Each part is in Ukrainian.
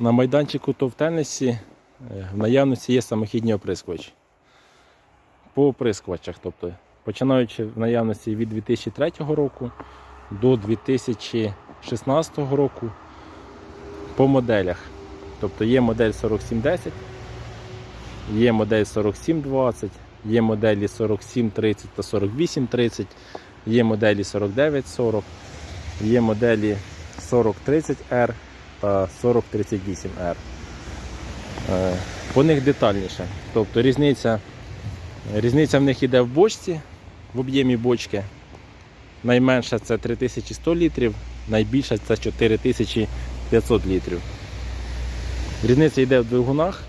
На майданчику то в тенісі е, в наявності є самохідні оприскувачі. По оприскувачах, тобто починаючи в наявності від 2003 року до 2016 року по моделях. Тобто є модель 4710, є модель 4720, є моделі 4730 та 4830, є моделі 4940, є моделі 4030R та 4038R. Е, По них детальніше. Тобто різниця, різниця в них йде в бочці, в об'ємі бочки. Найменша це 3100 літрів, найбільша це 4500 літрів. Різниця йде в двигунах.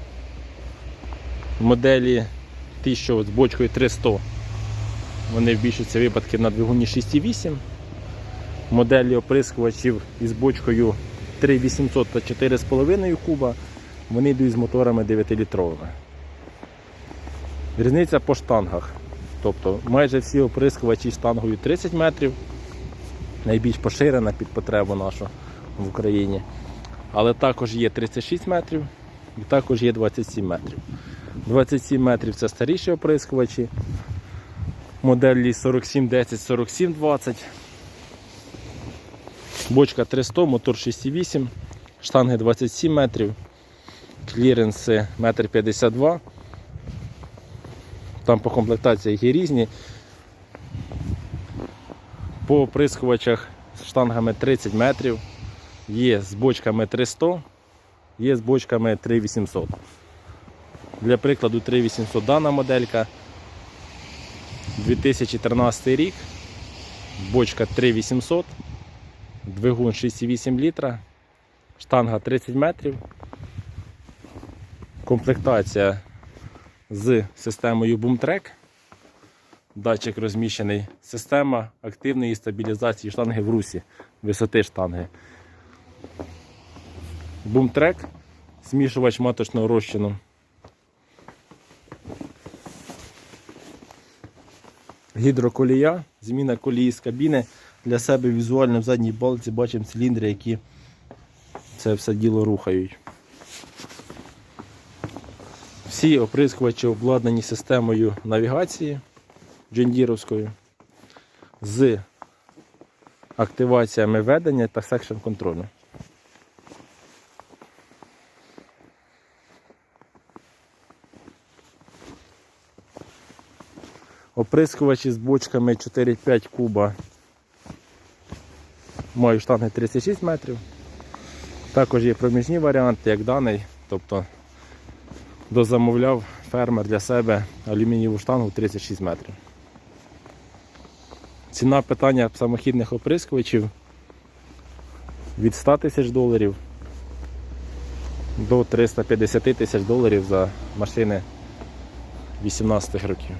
Моделі ті, що з бочкою 300, вони в більшості випадків на двигуні 6,8. Моделі оприскувачів із бочкою 3800 та 4,5 куба, вони йдуть з моторами 9-літровими. Різниця по штангах. Тобто майже всі оприскувачі штангою 30 метрів, найбільш поширена під потребу нашу в Україні. Але також є 36 метрів і також є 27 метрів. 27 метрів це старіші оприскувачі. Моделі 4710, 4720. Бочка 300, мотор 6,8, штанги 27 метрів, кліренси 1,52 м. Там по комплектаціях є різні. По оприскувачах з штангами 30 метрів, є з бочками 300, є з бочками 3800. Для прикладу 3800 дана моделька. 2013 рік, бочка 3800, двигун 6,8 літра, штанга 30 метрів, комплектація з системою BoomTrack. Датчик розміщений. Система активної стабілізації штанги в русі, висоти штанги. BoomTrack, змішувач маточного розчину. Гідроколія, зміна колії з кабіни. Для себе візуально в задній балці бачимо циліндри, які це все діло рухають. Всі оприскувачі обладнані системою навігації джендіровською з активаціями ведення та секшн контролю. Оприскувачі з бочками 4-5 куба мають штанги 36 метрів. Також є проміжні варіанти, як даний, тобто дозамовляв фермер для себе алюмінієву штангу 36 метрів. Ціна питання самохідних оприскувачів від 100 тисяч доларів до 350 тисяч доларів за машини 18 років.